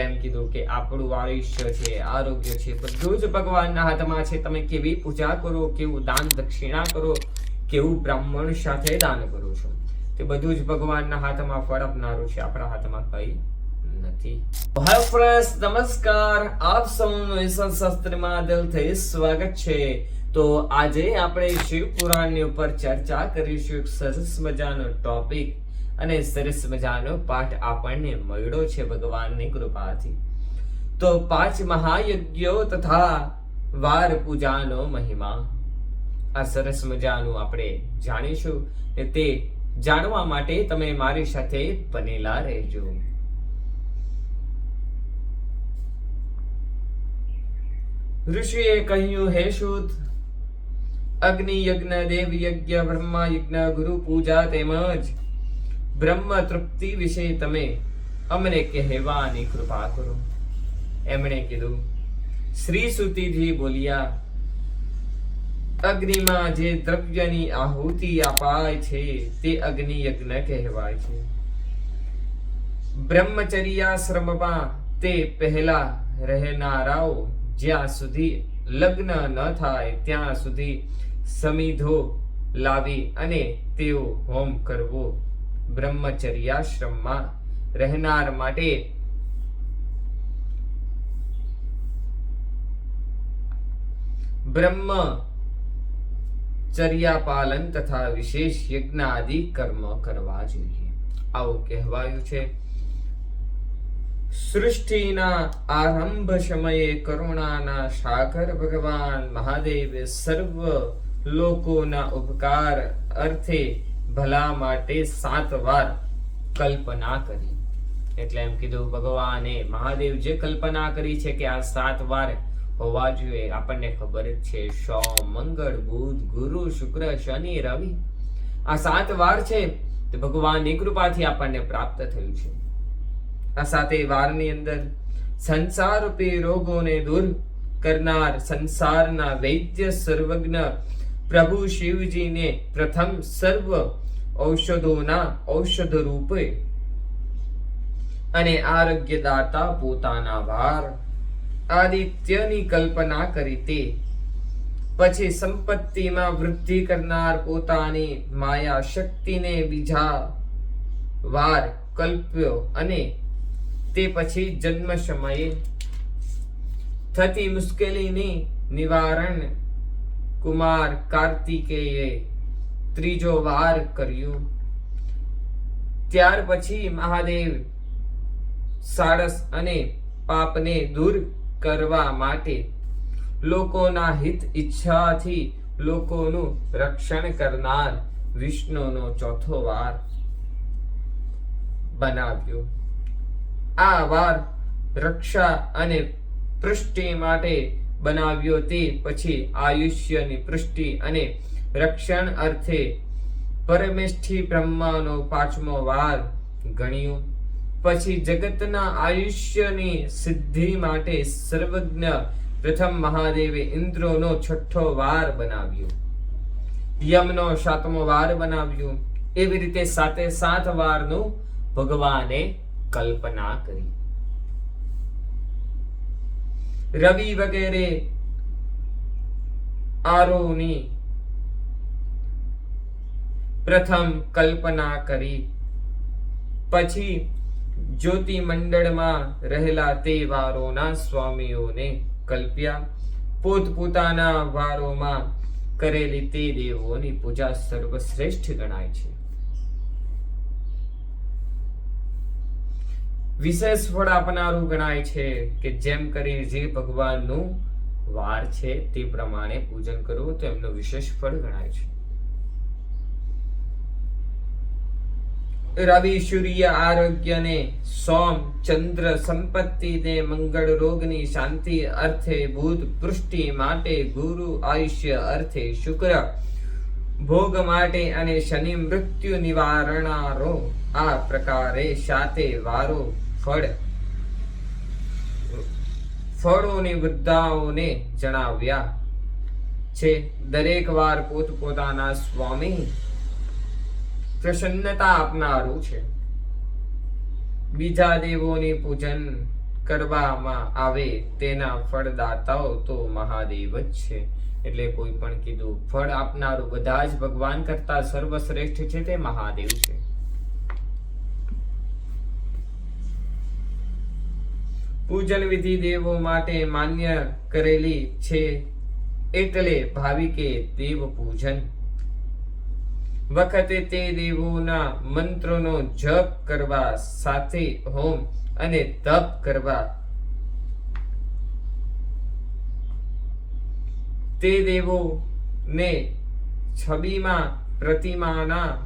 એમ કીધું કે આપણું આયુષ્ય છે, આરોગ્ય છે, બધું જ ભગવાનના હાથમાં છે. તમે કેવી પૂજા કરો, કેવું દાન દક્ષિણા કરો, કેવું બ્રાહ્મણ સાથે દાન કરો છો? તે બધું જ ભગવાનના હાથમાં ફળ આપનારું છે. આપણા હાથમાં કઈ નથી. હાય ફ્રેન્ડ્સ નમસ્કાર. આપ સૌનું ઈશ્વર શાસ્ત્રમાં દિલથી સ્વાગત છે. તો આજે આપણે શિવ પુરાણની ઉપર ચર્ચા કરીશું એક સરસ મજાનો ટોપિક અને સરસ મજાનો પાઠ આપણને મળ્યો છે ભગવાનની કૃપાથી. તો પાંચ મહાયજ્ઞો તથા વાર પૂજાનો મહિમા. આ સરસ મજાનું આપણે જાણીશું ને તે જાણવા માટે તમે મારી સાથે બનેલા રહેજો. ઋષિએ કહ્યું, હે શુદ્ધ અગ્નિ યજ્ઞ દેવ યજ્ઞ બ્રહ્મા યજ્ઞ ગુરુ પૂજા તેમજ બ્રહ્મ તૃપ્તિ વિશે તમે અમને કહેવાની કૃપા કરો. એમણે કીધું, શ્રી સુતીજી બોલ્યા, અગ્નિમાં જે દ્રવ્યની આહુતિ અપાય છે, તે અગ્નિ યજ્ઞ કહેવાય છે. બ્રહ્મચર્યાશ્રમમાં તે પહેલા રહેનારાઓ જ્યાં સુધી લગ્ન ન થાય, ત્યાં સુધી સમિધો લાવી અને તેઓ હોમ કરવો. બ્રહ્મચર્યાશ્રમમાં રહેનાર માટે બ્રહ્મ ચર્યા તથા વિશેષ યજ્ઞ આદિ કર્મ કરવા જોઈએ. આવું કહેવાયું છે. સૃષ્ટિના આરંભ સમયે કરુણાના સાગર ભગવાન મહાદેવે સર્વ લોકોના ઉપકાર અર્થે ભલા માટે સાત વાર કલ્પના કરી. એટલે એમ કીધું, ભગવાને મહાદેવ જે કલ્પના કરી છે કે આ સાત વાર હોવા જોઈએ, આપણને ખબર જ છે, સોમ, મંગળ, બુધ, ગુરુ, શુક્ર, શનિ, રવિ. આ સાત વાર છે તે ભગવાનની કૃપાથી આપણને પ્રાપ્ત થયું છે. આ સાતે વારની અંદર સંસાર રૂપી રોગોને દૂર કરનાર સંસારના વૈદ્ય સર્વજ્ઞ પ્રભુ શિવજીને પ્રથમ સર્વ ઔષધોના ઔષધ રૂપે અને આરોગ્યદાતા પોતાના વાર આદિત્યની કલ્પના કરી તે પછી સંપત્તિમાં વૃદ્ધિ કરનાર પોતાની માયા શક્તિને બીજા વાર કલ્પ્યો અને તે પછી જન્મ સમયે થતી મુશ્કેલીની નિવારણ કુમાર કાર્તિકેયે ત્રીજો વાર કર્યું. ત્યાર પછી મહાદેવ સારસ અને પાપને દૂર કરવા માટે લોકોના હિત ઈચ્છાથી લોકોનું રક્ષણ કરનાર વિષ્ણુનો ચોથો વાર બનાવ્યો. આ વાર રક્ષા અને પૃષ્ટિ માટે બનાવ્યો તે પછી આયુષ્યની પૃષ્ટિ અને રક્ષણ અર્થે પરમેષ્ઠી બ્રહ્માનો પાંચમો વાર ગણ્યો. પછી જગતના આયુષ્યની સિદ્ધિ માટે સર્વજ્ઞ પ્રથમ મહાદેવે ઇન્દ્રનો છઠ્ઠો વાર બનાવ્યો. યમનો સાતમો વાર બનાવ્યો. એવી રીતે સાતે સાત વારનું ભગવાને કલ્પના કરી. રવિ વગેરે આરોની પ્રથમ કલ્પના કરી. પછી જ્યોતિ મંડળમાં રહેલા તે વારોના સ્વામીઓને કલ્પ્યા. પોતપોતાના વારોમાં કરેલી તે દેવોની પૂજા સર્વશ્રેષ્ઠ ગણાય છે. વિશેષ ફળ આપનારું ગણાય છે કે જેમ કરી જે ભગવાનનું વાર છે તે પ્રમાણે પૂજન કરવું તો એમનું વિશેષ ફળ ગણાય છે. રવિ સૂર્ય આરોગ્યને સોમ ચંદ્ર સંપત્તિને મંગળ રોગની શાંતિ અર્થે બુધ પૃષ્ટિ માટે ગુરુ આયુષ્ય અર્થે શુક્ર ભોગ માટે અને શનિ મૃત્યુ નિવારણારો આ પ્રકારે સાતે વારો ફળ ફળોની વૃદ્ધાઓને જણાવ્યા છે દરેક વાર પોતપોતાના સ્વામી પ્રસન્નતા આપનારું છે. બીજા દેવોની પૂજન કરવામાં આવે તેના ફળદાતાઓ તો મહાદેવ જ છે. એટલે કોઈ પણ કીધું, ફળ આપનારું બધા જ ભગવાન કરતા સર્વશ્રેષ્ઠ છે તે મહાદેવ છે. પૂજન વિધિ દેવો માટે માન્ય કરેલી છે એટલે ભાવિકે દેવ પૂજન વખતે તે દેવોના મંત્રોનો જપ કરવા સાથે હોમ અને તપ કરવા. તે દેવોને છબીમાં, પ્રતિમાના,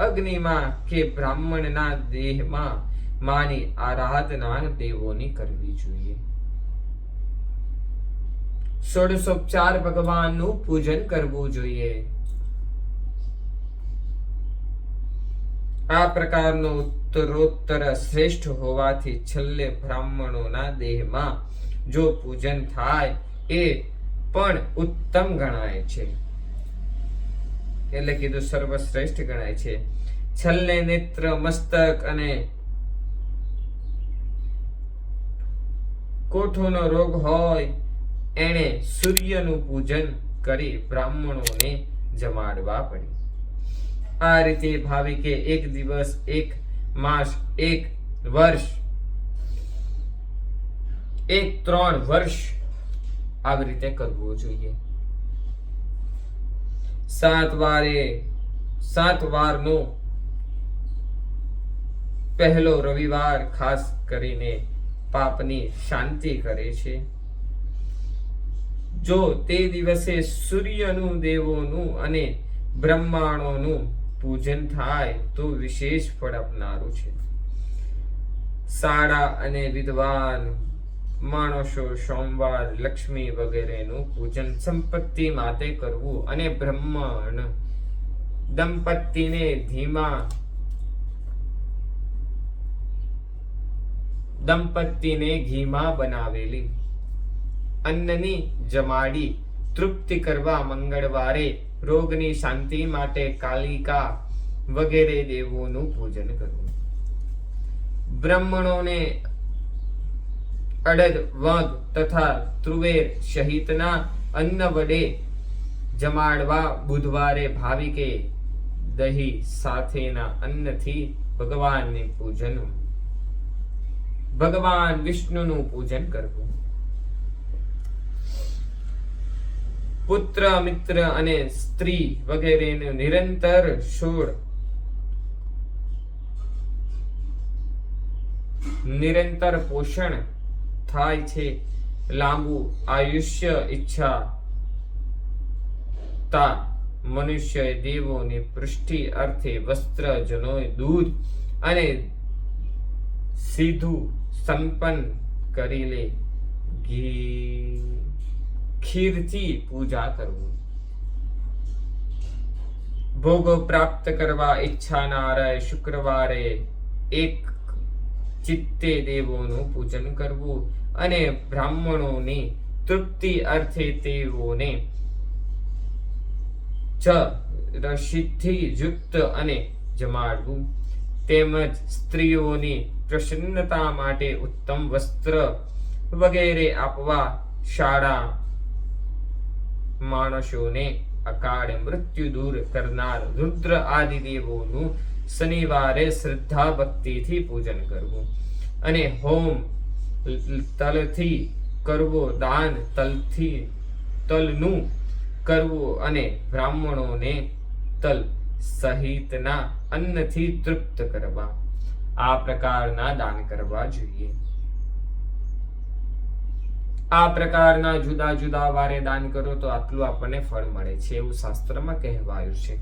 અગ્નિમાં કે બ્રાહ્મણના દેહમાં માની આરાધના દેવોની કરવી જોઈએ. ષોડશોપચાર ભગવાનનું પૂજન કરવું જોઈએ. આ પ્રકારનો ઉત્તરોત્તર શ્રેષ્ઠ હોવાથી છેલ્લે બ્રાહ્મણોના દેહમાં જો પૂજન થાય, એ પણ ઉત્તમ ગણાય છે. એટલે કીધું સર્વશ્રેષ્ઠ ગણાય છે. છેલ્લે નેત્ર, મસ્તક અને કોઠોનો રોગ હોય, એણે સૂર્યનું પૂજન કરી બ્રાહ્મણોને જમાડવા પડી આ રીતે ભાવિકે એક દિવસ, એક માસ, એક વર્ષ, એક ત્રણ વર્ષ આવી રીતે કરવું જોઈએ. સાત વારે, સાત વારનો પહેલો રવિવાર ખાસ કરીને પાપની શાંતિ કરે છે. જો તે દિવસે સૂર્યનું, દેવોનું અને બ્રહ્માણોનું પૂજન થાય તો વિશેષ ફળ આપનારું છે. સાડા અને વિદ્વાન, માણસો, સોમવાર, લક્ષ્મી વગેરેનું પૂજન સંપત્તિ માટે કરવું અને બ્રહ્મણ દંપતીને ધીમા દંપતીને ઘીમાં બનાવેલી, અન્નની જમાડી તૃપ્તિ કરવા મંગળવારે રોગની શાંતિ માટે કાલિકા વગેરે દેવોનું પૂજન કરવું. બ્રાહ્મણોને અડદ વગ તથા ત્રુવેર સહિતના અન્ન વડે જમાડવા બુધવારે ભાવિકે દહી સાથેના અન્નથી ભગવાનને પૂજન, ભગવાન વિષ્ણુનું પૂજન કરવું. પુત્ર, મિત્ર અને સ્ત્રી વગેરેનું નિરંતર છોડ નિરંતર પોષણ થાય છે લાંબુ આયુષ્ય ઈચ્છા તા મનુષ્ય દેવોની પૃષ્ટિ અર્થે વસ્ત્ર જનોય દૂધ અને સીધું સંપન્ન કરી લે. ઘી. ખીરથી પૂજા કરવું. ભોગો પ્રાપ્ત કરવા ઈચ્છાનાર શુક્રવારે એક ચિત્તે દેવોનું પૂજન કરવું અને બ્રાહ્મણોની તૃપ્તિ અર્થે તેઓને ચ રસિદ્ધિ યુક્ત અને જમાડવું. તેમજ સ્ત્રીઓની પ્રસન્નતા માટે ઉત્તમ વસ્ત્ર વગેરે આપવા શાળા માણસોને અકાળ મૃત્યુ દૂર કરનાર રુદ્ર આદિ દેવોનું શનિવારે શ્રદ્ધા ભક્તિથી પૂજન કરવું અને હોમ તલથી કરવો દાન તલથી તલનું કરવું અને બ્રાહ્મણોને તલ સહિતના અન્નથી તૃપ્ત કરવા આ પ્રકારના દાન કરવા જોઈએ આ પ્રકારના જુદા જુદા વારે દાન કરો તો આટલું આપણને ફળ મળે છે એવું શાસ્ત્રમાં કહેવાયું છે.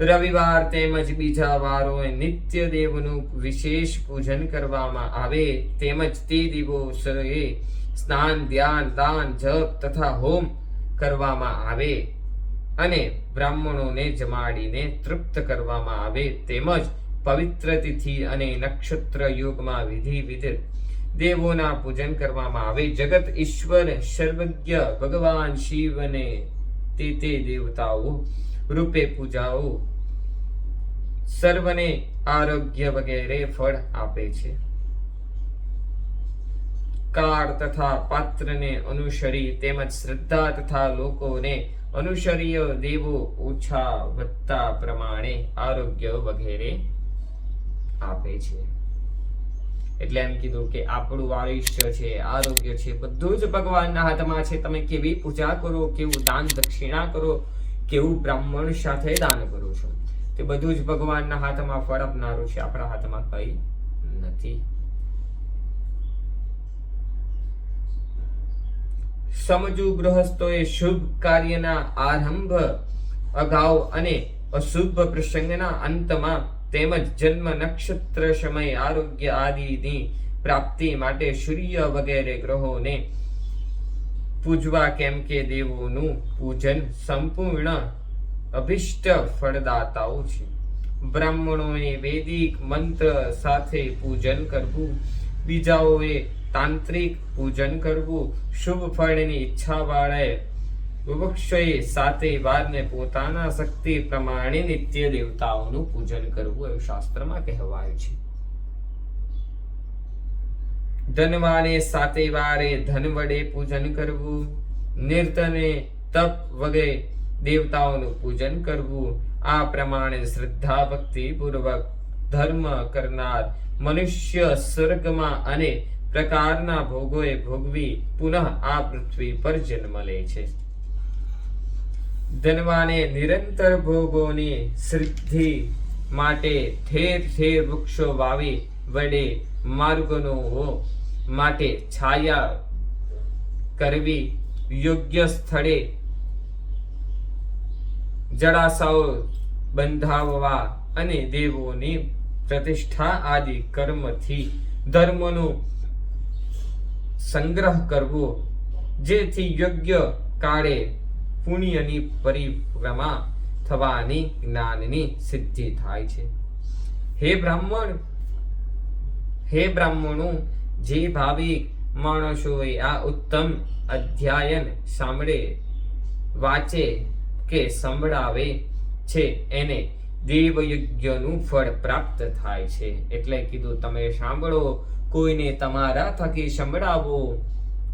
રવિવાર તેમજ બીજા વારોએ નિત્ય દેવનું વિશેષ પૂજન કરવામાં આવે તેમજ તે દિવસે સ્નાન, ધ્યાન, દાન, જપ તથા હોમ કરવામાં આવે અને બ્રાહ્મણોને જમાડીને તૃપ્ત કરવામાં આવે તેમજ પવિત્ર તિથિ અને નક્ષત્ર યુગમાં વિધિ વિધિ દેવોના પૂજન કરવામાં આવે. જગત ઈશ્વર, સર્વજ્ઞ, ભગવાન શિવને તે તે દેવતાઓ રૂપે પૂજાઓ, સર્વને આરોગ્ય વગેરે ફળ આપે છે. કાળ તથા પાત્રને અનુસરી તેમજ શ્રદ્ધા તથા લોકોને અનુસરીય દેવો ઓછા વધતા પ્રમાણે આરોગ્ય વગેરે આપે છે. એટલે એમ કીધું કે આપણું આયુષ્ય છે, આરોગ્ય છે, બધું જ ભગવાનના હાથમાં છે. તમે કેવી પૂજા કરો, કેવું દાન દક્ષિણા કરો, કેવું બ્રાહ્મણ સાથે દાન કરો છો? તે બધું જ ભગવાનના હાથમાં ફળ આપનારું છે. આપણા હાથમાં કઈ નથી. સમજુ ગૃહસ્થોએ શુભ કાર્યના આરંભ, અગાઉ અને અશુભ પ્રસંગના અંતમાં તેમજ જન્મ નક્ષત્ર સમય, આરોગ્ય આદિની પ્રાપ્તિ માટે સૂર્ય વગેરે ગ્રહોને પૂજવા કેમ કે દેવોનું પૂજન સંપૂર્ણ અભિષ્ટ ફળદાતાઓ છે. બ્રાહ્મણોએ વૈદિક મંત્ર સાથે પૂજન કરવું, બીજાઓએ તાંત્રિક પૂજન કરવું, શુભ ફળની ઈચ્છા વાળાએ સાતેય વારને પોતાના શક્તિ પ્રમાણે નિત્ય દેવતાઓનું પૂજન કરવું એવું શાસ્ત્રમાં કહેવાયું છે. ધનવાને સાતે વારે ધન વડે પૂજન કરવું નિર્તને તપ વગેરે દેવતાઓનું પૂજન કરવું, આ પ્રમાણે શ્રદ્ધા ભક્તિ પૂર્વક ધર્મ કરનાર મનુષ્ય સ્વર્ગમાં અને પ્રકારના ભોગોએ ભોગવી પુનઃ આ પૃથ્વી પર જન્મ લે છે. ધનવાને નિરંતર ભોગોની સિદ્ધિ માટે ઠેર ઠેર વૃક્ષો વાવી વડે માર્ગનો માટે છાયા કરવી યોગ્ય સ્થળે જળાશયો બંધાવવા અને દેવોની પ્રતિષ્ઠા આદિ કર્મથી ધર્મનો સંગ્રહ કરવો, જેથી યોગ્ય કાળે પુણ્યની પરિક્રમા થવાની જ્ઞાનની સિદ્ધિ થાય છે. હે બ્રાહ્મણ, હે બ્રાહ્મણો, જે ભાવિક માણસોએ આ ઉત્તમ અધ્યાયન સાંભળે, વાંચે કે સંભળાવે છે, એને દેવયજ્ઞનું ફળ પ્રાપ્ત થાય છે. એટલે કીધું, તમે સાંભળો, કોઈને તમારા થકી સંભળાવો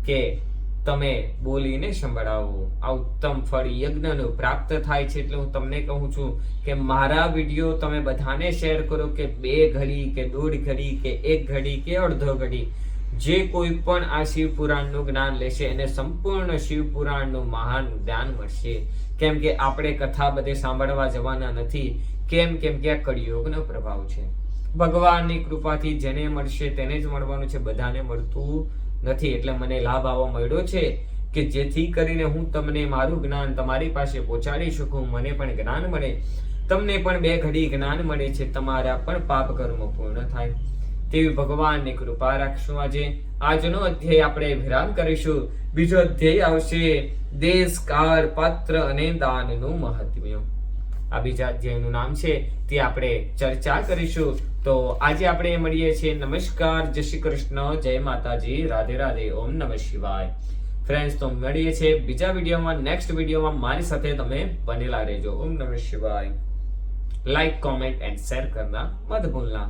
કે તમે બોલીને સંભળાવો. આ ઉત્તમ ફળ યજ્ઞનું પ્રાપ્ત થાય છે એટલે હું તમને કહું છું કે મારા વીડિયો તમે બધાને શેર કરો કે બે ઘડી, કે દોઢ ઘડી, કે એક ઘડી, કે અડધો ઘડી. જે કોઈ પણ આ શિવ પુરાણનું જ્ઞાન લેશે, એને સંપૂર્ણ શિવ પુરાણનું મહાન જ્ઞાન મળશે. કેમ કે આપણે કથા બધે સાંભળવા જવાના નથી, કેમ કેમ કે આ કળિયોગનો પ્રભાવ છે. ભગવાનની કૃપાથી જેને મળશે તેને જ મળવાનું છે, બધાને મળતું નથી. એટલે મને લાભ આવો મળ્યો છે કે જેથી કરીને હું તમને મારું જ્ઞાન તમારી પાસે પહોંચાડી શકું. મને પણ જ્ઞાન મળે. તમને પણ બે ઘડી જ્ઞાન મળે છે. તમારા પણ પાપ કર્મ પૂર્ણ થાય. તેવી ભગવાનની કૃપા રાખશું આજે. આજનો અધ્યાય આપણે વિરામ કરીશું. બીજો અધ્યાય આવશે. દેશ કાળ પાત્ર અને દાનનું મહત્વ આ બીજા અધ્યાયનું નામ છે, તે આપણે ચર્ચા કરીશું. તો આજે આપણે મળીએ છીએ. નમસ્કાર. જય શ્રી કૃષ્ણ. જય માતાજી. રાધે રાધે. ઓમ નમઃ શિવાય. ફ્રેન્ડ્સ, તો મળીએ છીએ બીજા વિડીયોમાં. નેક્સ્ટ વિડીયોમાં મારી સાથે તમે બનેલા રહેજો. ઓમ નમઃ શિવાય. લાઈક, કોમેન્ટ એન્ડ શેર કરના મત ભૂલના.